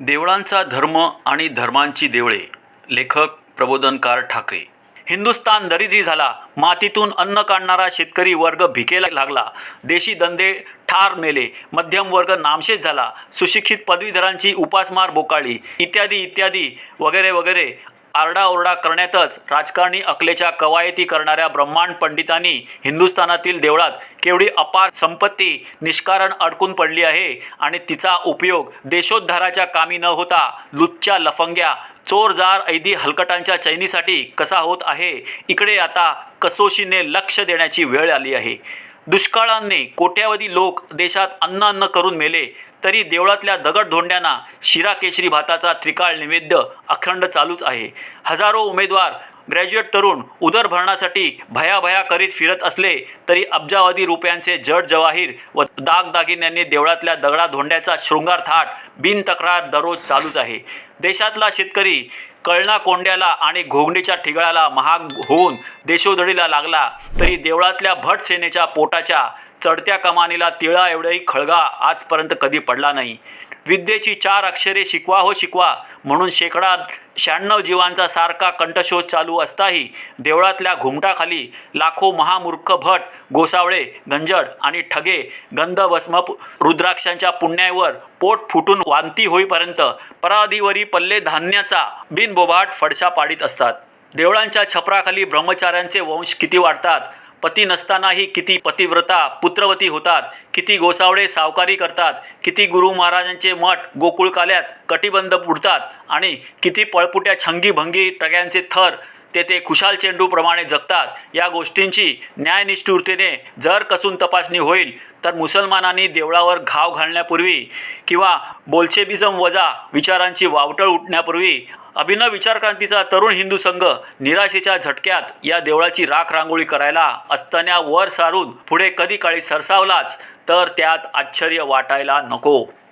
देवळांचा धर्म आणि धर्मांची देवळे. लेखक प्रबोधनकार ठाकरे. हिंदुस्तान दरिद्री झाला. मातीतून अन्न काढणारा शेतकरी वर्ग भिकेला लागला. देशी धंदे ठार मेले. मध्यम वर्ग नामशेष झाला. सुशिक्षित पदवीधरांची उपासमार बोकाळी इत्यादी इत्यादी वगैरे वगैरे. आरडाओरडा करण्यातच राजकारणी अकलेच्या कवायती करणाऱ्या ब्रह्मांड पंडितांनी हिंदुस्थानातील देवळात केवढी अपार संपत्ती निष्कारण अडकून पडली आहे आणि तिचा उपयोग देशोद्धाराच्या कामी न होता लुच्च्या लफंग्या चोरजार ऐदी हलकटांच्या चैनीसाठी कसा होत आहे इकडे आता कसोशीने लक्ष देण्याची वेळ आली आहे. दुष्काळाने कोट्यावधी लोक देशात अन्न अन्न करून मेले तरी देवळातल्या दगडधोंड्यांना शिरा केशरी भाताचा त्रिकाळ नैवेद्य अखंड चालूच आहे. हजारो उमेदवार ग्रॅज्युएट तरुण उदरभरणासाठी भयाभया करीत फिरत असले तरी अब्जावधी रुपयांचे जड जवाहीर व दागदागिन्यांनी देवळातल्या दगडाधोंड्याचा शृंगार थाट बिनतक्रार दररोज चालूच आहे. देशातला शेतकरी कळणा कोंड्याला आणि घोंगडीच्या ठिगळाला महाग होऊन देशोधडीला लागला तरी देवळातल्या भट सेनेच्या पोटाच्या चढत्या कमानीला तिळा एवढाही खळगा आजपर्यंत कधी पडला नाही. विद्येची चार अक्षरे शिकवा हो शिकवा म्हणून शेकडा शहाण्णव जीवांचा सारखा कंठशोध चालू असताही देवळातल्या घुमटाखाली लाखो महामूर्ख भट गोसावळे गंजड आणि ठगे गंधभस्म रुद्राक्षांच्या पुण्यावर पोट फुटून वांती होईपर्यंत पराधीवरी पल्ले धान्याचा बिनबोबाट फडशा पाडीत असतात. देवळांच्या छपराखाली ब्रह्मचार्यांचे वंश किती वाढतात पती नसतानाही किती पतिव्रता पुत्रवती होतात किती गोसावळे सावकारी करतात किती गुरु महाराजांचे मठ गोकुळकाल्यात कटिबंध बुडतात आणि किती पळपुट्या छंगीभंगी टग्यांचे थर ते ते खुशाल चेंडूप्रमाणे जगतात. या गोष्टींची न्यायनिष्ठुरतेने जर कसून तपासणी होईल तर मुसलमानांनी देवळावर घाव घालण्यापूर्वी किंवा बोल्शेबिझम वजा विचारांची वावटळ उठण्यापूर्वी अभिनव विचारक्रांतीचा तरुण हिंदू संघ निराशेच्या झटक्यात या देवळाची राख रांगोळी करायला असताना वर सारून पुढे कधी काळी सरसावलाच तर त्यात आश्चर्य वाटायला नको.